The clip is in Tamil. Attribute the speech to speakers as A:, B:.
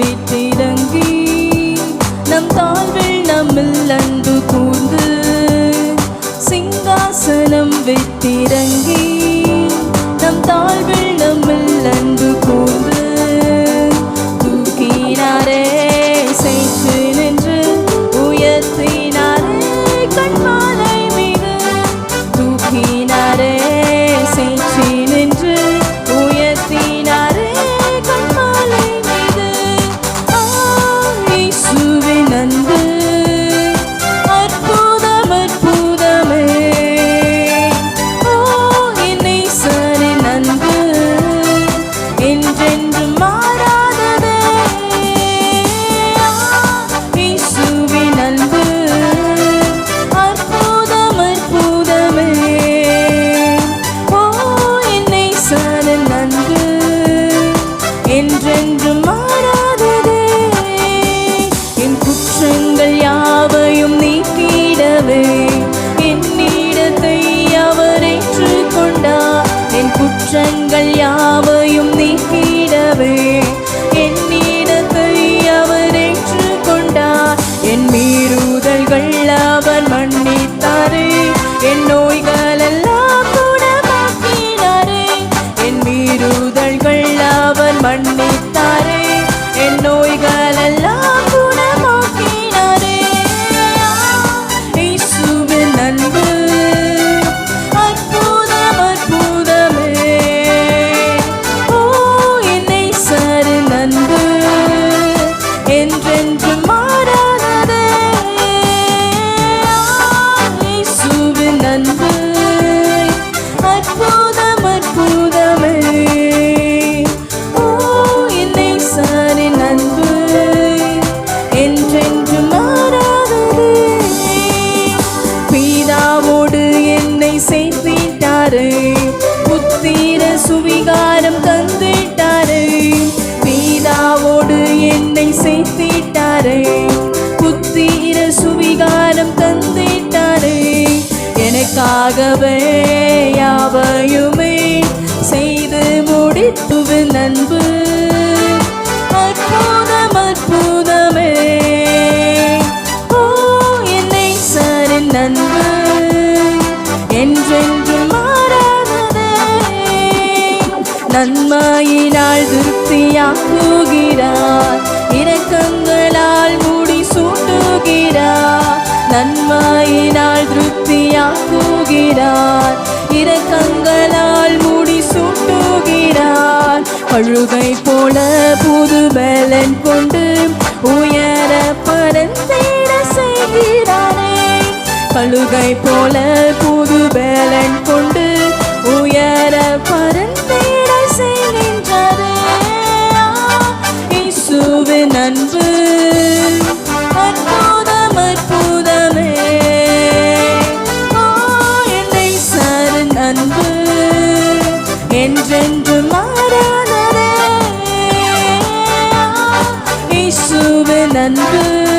A: everything. 整个 தந்தாரு. புத்திர சுவிகாரம் தந்துட்டாரு. பீதாவோடு என்னை சேர்த்திட்டாரு. புத்திர சுவிகாரம் தந்துட்டாரு. எனக்காகவே யாவையுமே செய்து முடித்துவின் அன்பு. நிரப்புகிறார் இரக்கங்களால் முடி சூட்டுகிறார். நன்மையினால் திருப்தியாக்குகிறார் இரக்கங்களால் முடி சூட்டுகிறார். பழுகை போல புது பலன் கொண்டு உயர பரந்திட செய்கிறாரே. பழுகை போல புது பலன் அன்பு. அற்புதம் அற்புதமே. என்னை சாரும் அன்பு. என்றென்று மாறானதே இசுவின் அன்பு.